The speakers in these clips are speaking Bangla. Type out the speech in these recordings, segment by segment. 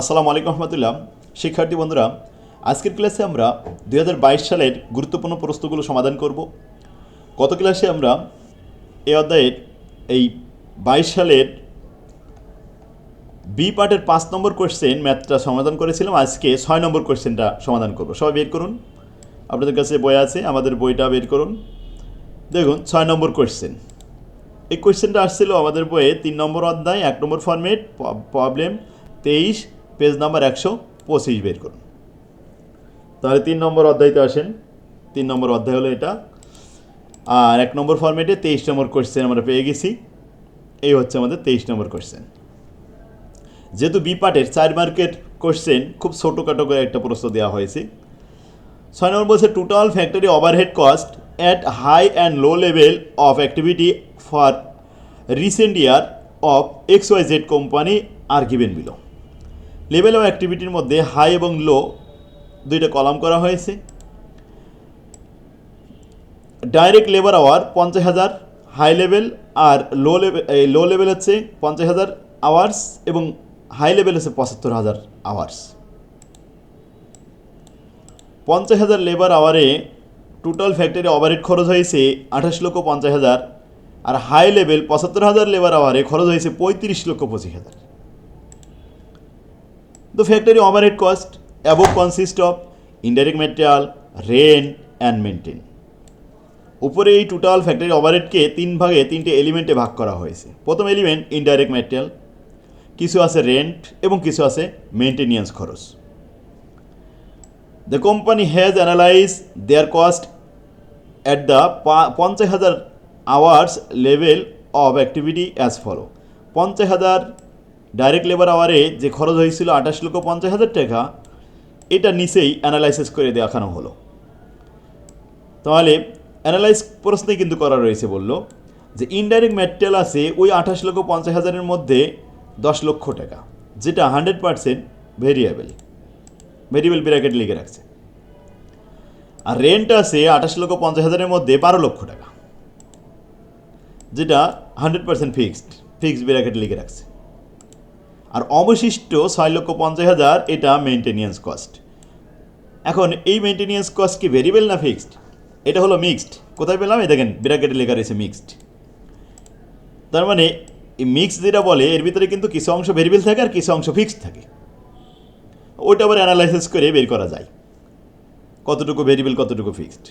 আসসালামু আলাইকুম রহমতুল্লাহ। শিক্ষার্থী বন্ধুরা, আজকের ক্লাসে আমরা দু হাজার বাইশ সালের গুরুত্বপূর্ণ প্রশ্নগুলো সমাধান করব। গত ক্লাসে আমরা এ অধ্যায়ের এই বাইশ সালের বি পার্টের পাঁচ নম্বর কোয়েশ্চেন ম্যাথটা সমাধান করেছিলাম। আজকে ছয় নম্বর কোশ্চেনটা সমাধান করব। সবাই বের করুন। আপনাদের কাছে বই আছে, আমাদের বইটা বের করুন। দেখুন, ছয় নম্বর কোয়েশ্চেন এই কোয়েশ্চেনটা আসছিল আমাদের বইয়ে তিন নম্বর অধ্যায়, এক নম্বর ফর্মেট প্রবলেম তেইশ পেজ নাম্বার একশো পঁচিশ বের করুন। তাহলে তিন নম্বর অধ্যায়তে আসেন। তিন নম্বর অধ্যায় হলো এটা। আর এক নম্বর ফর্মেটে তেইশ নম্বর কোশ্চেন আমরা পেয়ে গেছি। এই হচ্ছে আমাদের তেইশ নম্বর কোয়েশ্চেন যেহেতু বি পার্টের চার মার্কেট কোশ্চেন খুব ছোটোখাটো করে একটা প্রশ্ন দেওয়া হয়েছে। ছয় নম্বর বলছে total factory overhead cost at high and low level of activity for recent year of X Y Z company are given below level of অ্যাক্টিভিটির মধ্যে হাই এবং লো দুইটা কলাম করা হয়েছে। ডাইরেক্ট লেবার আওয়ার পঞ্চাশ হাজার হাই লেভেল আর লো লেভেল লো লেভেল হচ্ছে পঞ্চাশ হাজার আওয়ার্স এবং হাই লেভেল হচ্ছে পঁচাত্তর হাজার আওয়ার্স পঞ্চাশ হাজার লেবার আওয়ারে টোটাল ফ্যাক্টরি ওভারহেড খরচ হয়েছে আঠাশ লক্ষ পঞ্চাশ হাজার আর হাই লেভেল পঁচাত্তর হাজার লেবার আওয়ারে খরচ হয়েছে পঁয়ত্রিশ লক্ষ পঁচিশ হাজার। The factory overhead cost above consist of indirect material, rent and maintain. উপরে এই টোটাল ফ্যাক্টরি ওভারহেডকে তিন ভাগে তিনটে এলিমেন্টে ভাগ করা হয়েছে। প্রথম এলিমেন্ট ইনডাইরেক্ট ম্যাটেরিয়াল কিছু আছে রেন্ট এবং কিছু আছে মেনটেনিয়েন্স খরচ। The company has analyse their cost at the পঞ্চাশ হাজার hours level of activity as follow পঞ্চাশ হাজার ডাইরেক্ট লেবার আওয়ারে যে খরচ হয়েছিল আঠাশ লক্ষ পঞ্চাশ হাজার টাকা, এটা নিচেই অ্যানালাইসিস করে দেখানো হলো। তাহলে অ্যানালাইজ প্রশ্নে কিন্তু করা রয়েছে বলল যে ইনডাইরেক্ট ম্যাটেরিয়াল আছে ওই আঠাশ লক্ষ পঞ্চাশ হাজারের মধ্যে দশ লক্ষ টাকা, যেটা hundred percent variable variable bracket লিখে রাখছে। আর রেন্ট আছে আঠাশ লক্ষ পঞ্চাশ হাজারের মধ্যে বারো লক্ষ টাকা, যেটা hundred percent fixed fixed bracket লিখে রাখছে। আর অবশিষ্ট ছয় লক্ষ পঞ্চাশ হাজার এটা মেনটেনিয়েন্স কস্ট এখন এই মেনটেনিয়েন্স কস্ট কি ভেরিয়েবল না ফিক্সড এটা হলো মিক্সড কোথায় পেলাম? এই দেখেন ব্র্যাকেটে লেখা রয়েছে মিক্সড তার মানে এই যেটা বলে, এর ভিতরে কিন্তু কিছু অংশ ভেরিয়েবল থাকে আর কিছু অংশ ফিক্সড থাকে। ওইটা আবার অ্যানালাইসিস করে বের করা যায়। কতটুকু ভেরিয়েবল কতটুকু ফিক্সড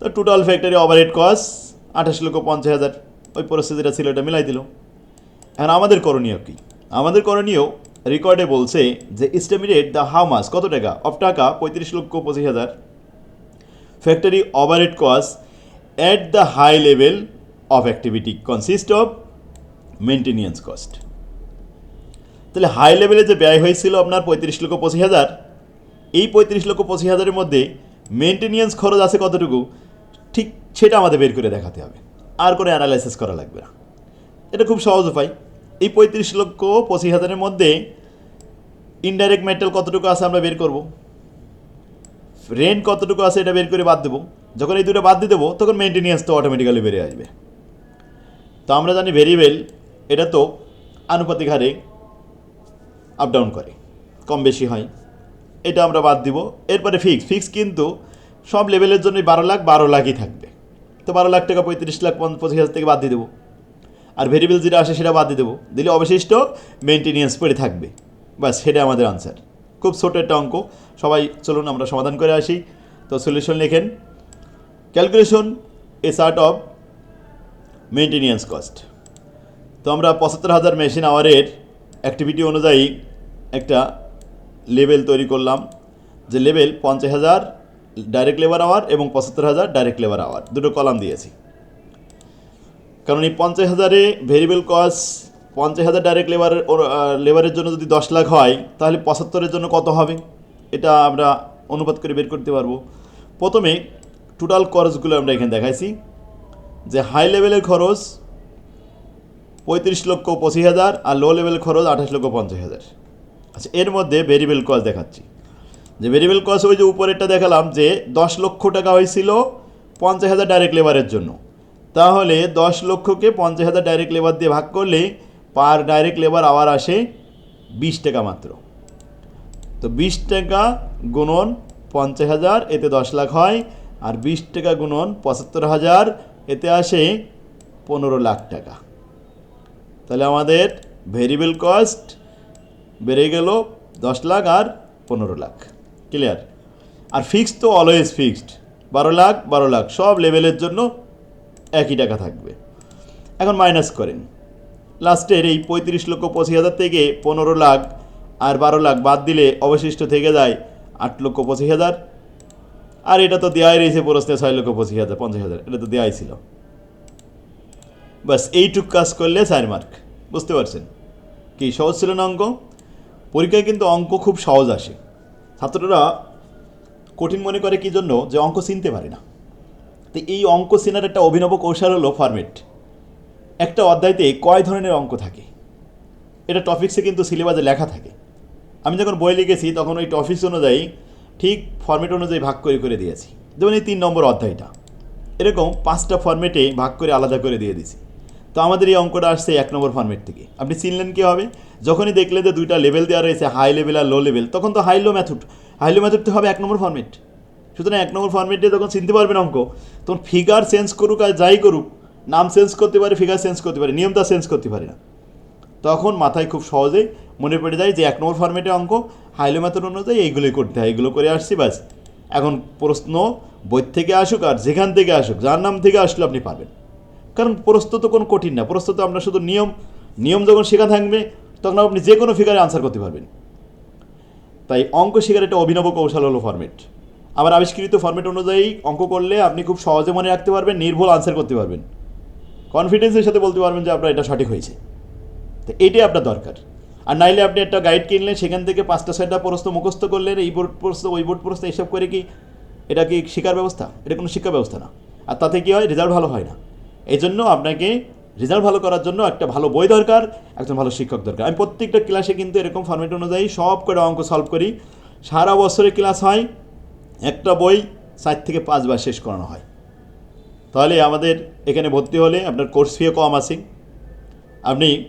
তো টোটাল ফ্যাক্টরি ওভারহেড কস্ট আঠাশ লক্ষ পঞ্চাশ হাজার। ওই প্রসেস যেটা ছিল, এটা মিলাই দিল। এখন আমাদের করণীয় কী? আমাদের করণীয় রেকর্ডে বলছে যে ইস্টিমেট দ্য হাউ মাস, কত টাকা? অফ টাকা, পঁয়ত্রিশ লক্ষ পঁচিশ হাজার। Factory overhead cost at the high level of activity, consist of maintenance cost. তাহলে হাই লেভেলে যে ব্যয় হয়েছিল আপনার পঁয়ত্রিশ লক্ষ পঁচিশ হাজার, এই পঁয়ত্রিশ লক্ষ পঁচিশ হাজারের মধ্যে মেনটেনিয়েন্স খরচ আছে কতটুকু? ঠিক সেটা আমাদের বের করে দেখাতে হবে। আর কোনো অ্যানালাইসিস করা লাগবে না। এটা খুব সহজ উপায়। এই পঁয়ত্রিশ লক্ষ পঁচিশ হাজারের মধ্যে ইনডাইরেক্ট মেটেরিয়াল কতটুকু আছে আমরা বের করব? রেন্ট কতটুকু আছে এটা বের করে বাদ দেবো। যখন এই দুটো বাদ দিয়ে দেবো, তখন মেনটেনিয়েন্স তো অটোমেটিক্যালি বেড়ে আসবে। তো আমরা জানি ভেরিয়েবল এটা তো আনুপাতিক হারে আপ ডাউন করে, কম বেশি হয়। এটা আমরা বাদ দিব। এরপরে ফিক্স ফিক্স কিন্তু সব লেভেলের জন্যই বারো লাখ, বারো লাখই থাকবে। তো বারো লাখ টাকা পঁয়ত্রিশ লাখ পঁচিশ হাজার থেকে বাদ দিয়ে দেবো। আর ভেরিয়েবল যেটা আসে সেটা বাদ দিয়ে দেবো। দিলে অবশিষ্ট মেনটেনিয়েন্স পড়ে থাকবে। বাস সেটা আমাদের আনসার খুব ছোট একটা অঙ্ক। সবাই চলুন, আমরা সমাধান করে আসি। তো সলিউশন লেখেন calculation a sort of maintenance cost তো আমরা পঁচাত্তর হাজার মেশিন আওয়ারের অ্যাক্টিভিটি অনুযায়ী একটা লেভেল তৈরি করলাম। যে লেভেল পঞ্চাশ হাজার ডাইরেক্ট লেবার আওয়ার এবং পঁচাত্তর হাজার ডাইরেক্ট লেবার আওয়ার দুটো কলাম দিয়েছি। কারণ এই পঞ্চাশ হাজারে ভেরিয়েবল কস্ট পঞ্চাশ হাজার ডাইরেক্ট লেবারের লেবারের জন্য যদি দশ লাখ হয়, তাহলে পঁচাত্তরের জন্য কত হবে? এটা আমরা অনুপাত করে বের করতে পারব। প্রথমে টোটাল খরচগুলো আমরা এখানে দেখাইছি। যে হাই লেভেলের খরচ পঁয়ত্রিশ লক্ষ পঁচিশ হাজার আর লো লেভেলের খরচ আঠাশ লক্ষ পঞ্চাশ হাজার। আচ্ছা এর মধ্যে ভেরিয়েবল কস্ট দেখাচ্ছি। যে ভেরিয়েবল কস্ট ওই যে উপরেরটা দেখালাম যে দশ লক্ষ টাকা হয়েছিল পঞ্চাশ হাজার ডাইরেক্ট লেবারের জন্য। তাহলে দশ লক্ষকে পঞ্চাশ হাজার ডাইরেক্ট লেবার দিয়ে ভাগ করলে পার ডাইরেক্ট লেবার আওয়ার আসে বিশ টাকা মাত্র। তো বিশ টাকা গুণন পঞ্চাশ হাজার, এতে দশ লাখ হয়। আর বিশ টাকা গুণন পঁচাত্তর হাজার, এতে আসে পনেরো লাখ টাকা। তাহলে আমাদের ভেরিয়েবল কস্ট বেড়ে গেল দশ লাখ আর পনেরো লাখ। ক্লিয়ার আর ফিক্সড তো অলওয়েজ ফিক্সড বারো লাখ বারো লাখ, সব লেভেলের জন্য একই টাকা থাকবে। এখন মাইনাস করেন। লাস্টের এই পঁয়ত্রিশ লক্ষ পঁচিশ হাজার থেকে পনেরো লাখ আর বারো লাখ বাদ দিলে অবশিষ্ট থেকে যায় আট লক্ষ পঁচিশ হাজার। আর এটা তো দেওয়াই রয়েছে প্রশ্নে ছয় লক্ষ পঁচিশ হাজার, পঞ্চাশ হাজার, এটা তো দেওয়াই ছিল। বাস এইটুক কাজ করলে চার মার্ক বুঝতে পারছেন? কি সহজ ছিল না অঙ্ক? পরীক্ষায় কিন্তু অঙ্ক খুব সহজ আসে। ছাত্ররা কঠিন মনে করে কি জন্য? যে অঙ্ক চিনতে পারে না। তো এই অঙ্ক চেনার একটা অভিনব কৌশল হলো ফরম্যাট একটা অধ্যায়তে কয় ধরনের অঙ্ক থাকে? এটা টপিক্সে কিন্তু সিলেবাসে লেখা থাকে। আমি যখন বই লিখেছি, তখন ওই টপিক্স অনুযায়ী ঠিক ফরম্যাট অনুযায়ী ভাগ করে করে দিয়েছি। যেমন এই তিন নম্বর অধ্যায়টা। এরকম পাঁচটা ফরম্যাটে ভাগ করে আলাদা করে দিয়ে দিয়েছি। তো আমাদের এই অঙ্কটা আসছে এক নম্বর ফরম্যাট থেকে। আপনি চিনলেন কী হবে? যখনই দেখলেন যে দুইটা লেভেল দেওয়া রয়েছে হাই লেভেল আর লো লেভেল তখন তো high low method high low method তো হবে এক নম্বর ফরম্যাট সুতরাং এক নম্বর ফরম্যাটে যখন চিনতে পারবেন অঙ্ক। তখন ফিগার চেঞ্জ করুক আর যাই করুক, নাম চেঞ্জ করতে পারে ফিগার চেঞ্জ করতে পারে, নিয়মটা চেঞ্জ করতে পারে না। তখন মাথায় খুব সহজেই মনে পড়ে যায় যে এক নম্বর ফর্মেটে অঙ্ক হাইলো অনুযায়ী এইগুলোই করতে হয় এগুলো করে আসছি, ব্যাস। এখন প্রশ্ন, বই থেকে আসুক আর যেখান থেকে আসুক, যার নাম থেকে আসলে আপনি পারবেন। কারণ প্রশ্ন তো কোনো কঠিন না, প্রশ্ন তো আমরা শুধু নিয়ম নিয়ম যখন শেখা থাকবে, তখন আপনি যে কোনো ফিগারে আনসার করতে পারবেন। তাই অঙ্ক শেখার একটা অভিনব কৌশল হলো ফরম্যাট আমার আবিষ্কৃত ফরম্যাট অনুযায়ী অঙ্ক করলে আপনি খুব সহজে মনে রাখতে পারবেন, নির্ভুল আনসার করতে পারবেন। কনফিডেন্সের সাথে বলতে পারবেন যে আপনার এটা সঠিক হয়েছে। তো এটাই আপনার দরকার। আর নাইলে আপনি একটা গাইড কিনলেন, সেখান থেকে পাঁচটা, ছয়টা প্রশ্ন মুখস্থ করলেন, এই বোর্ড প্রশ্ন, ওই বোর্ড প্রশ্ন এইসব করে কি এটা কি শিক্ষার ব্যবস্থা? এটা কোনো শিক্ষা ব্যবস্থা না। আর তাতে কী হয়? রেজাল্ট ভালো হয় না। এই জন্য আপনাকে রেজাল্ট ভালো করার জন্য একটা ভালো বই দরকার, একজন ভালো শিক্ষক দরকার। আমি প্রত্যেকটা ক্লাসে কিন্তু এরকম ফর্মেট অনুযায়ী সব করে অঙ্ক সলভ করি। সারা বছরে ক্লাস হয় একটা বই চার থেকে পাঁচবার শেষ করানো হয়। তাহলে আমাদের এখানে ভর্তি হলে আপনার কোর্স ফিও কম আছে। আপনি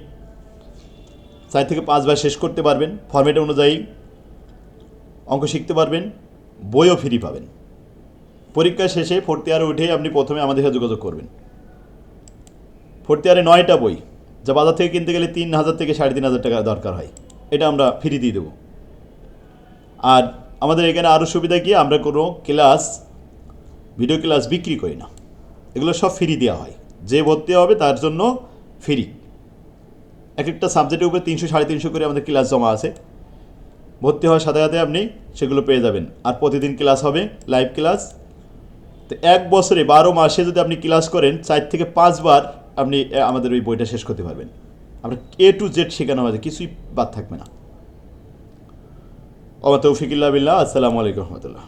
চার থেকে পাঁচবার শেষ করতে পারবেন ফর্মেট অনুযায়ী অঙ্ক শিখতে পারবেন, বইও ফ্রি পাবেন। পরীক্ষা শেষে ফোর্থ ইয়ারে উঠে আপনি প্রথমে আমাদের সাথে যোগাযোগ করবেন। ফোর্থ ইয়ারে নয়টা বই, যা বাজার থেকে কিনতে গেলে তিন হাজার থেকে সাড়ে তিন হাজার টাকা দরকার হয়। এটা আমরা ফ্রি দিয়ে দেবো। আর আমাদের এখানে আরও সুবিধা কি? আমরা কোনো ক্লাস ভিডিও ক্লাস বিক্রি করি না। এগুলো সব ফ্রি দেওয়া হয়। যে ভর্তি হবে তার জন্য ফ্রি এক একটা সাবজেক্টের উপরে তিনশো, সাড়ে তিনশো করে আমাদের ক্লাস জমা আছে। ভর্তি হওয়ার সাথে সাথে আপনি সেগুলো পেয়ে যাবেন। আর প্রতিদিন ক্লাস হবে লাইভ ক্লাস তো এক বছরে বারো মাসে যদি আপনি ক্লাস করেন, চার থেকে পাঁচবার আপনি আমাদের ওই বইটা শেষ করতে পারবেন। আমরা এ টু জেড শেখানো আছে কিছুই বাদ থাকবে না। আমার তৌফিকিল্লা বিল্লাহ। আসসালামু আলাইকুম রহমতুল্লাহ।